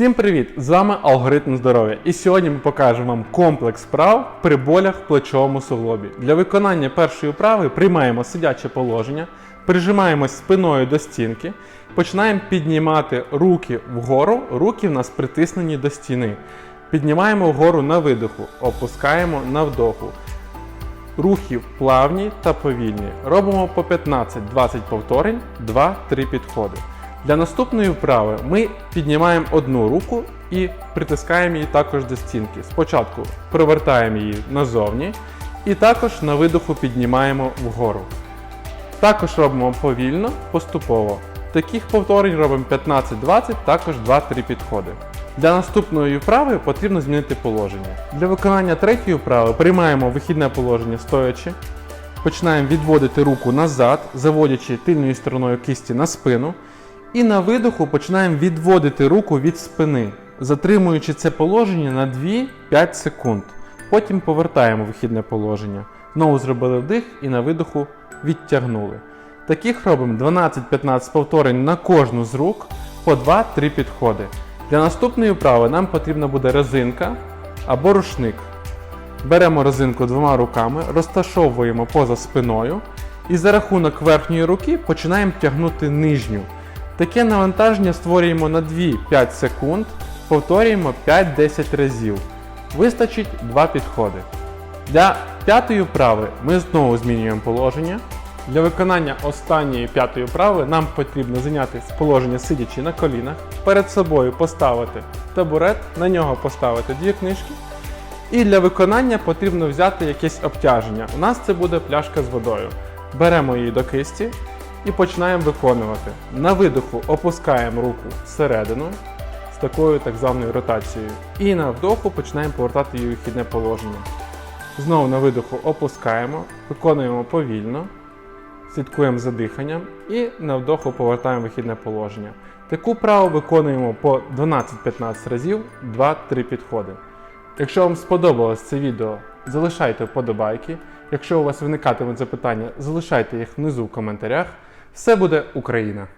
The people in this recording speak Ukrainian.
Всім привіт! З вами Алгоритм здоров'я. І сьогодні ми покажемо вам комплекс вправ при болях в плечовому суглобі. Для виконання першої вправи приймаємо сидяче положення, прижимаємось спиною до стінки, починаємо піднімати руки вгору, руки в нас притиснені до стіни. Піднімаємо вгору на видоху, опускаємо на вдоху. Рухи плавні та повільні. Робимо по 15-20 повторень, 2-3 підходи. Для наступної вправи ми піднімаємо одну руку і притискаємо її також до стінки. Спочатку привертаємо її назовні і також на видоху піднімаємо вгору. Також робимо повільно, поступово. Таких повторень робимо 15-20, також 2-3 підходи. Для наступної вправи потрібно змінити положення. Для виконання третьої вправи приймаємо вихідне положення стоячи, починаємо відводити руку назад, заводячи тильною стороною кисті на спину. І на видоху починаємо відводити руку від спини, затримуючи це положення на 2-5 секунд. Потім повертаємо вихідне положення. Знову зробили вдих і на видоху відтягнули. Таких робимо 12-15 повторень на кожну з рук по 2-3 підходи. Для наступної вправи нам потрібна буде резинка або рушник. Беремо резинку двома руками, розташовуємо поза спиною і за рахунок верхньої руки починаємо тягнути нижню. Таке навантаження створюємо на 2-5 секунд, повторюємо 5-10 разів. Вистачить 2 підходи. Для п'ятої вправи ми знову змінюємо положення. Для виконання останньої п'ятої вправи нам потрібно зайняти положення сидячи на колінах, перед собою поставити табурет, на нього поставити дві книжки. І для виконання потрібно взяти якесь обтяження. У нас це буде пляшка з водою. Беремо її до кисті і починаємо виконувати. На видоху опускаємо руку всередину з такою так званою ротацією. І на вдоху починаємо повертати її у вихідне положення. Знову на видоху опускаємо, виконуємо повільно, слідкуємо за диханням і на вдоху повертаємо вихідне положення. Таку вправу виконуємо по 12-15 разів, 2-3 підходи. Якщо вам сподобалось це відео, залишайте вподобайки. Якщо у вас виникатимуть запитання, залишайте їх внизу в коментарях. Все буде Україна!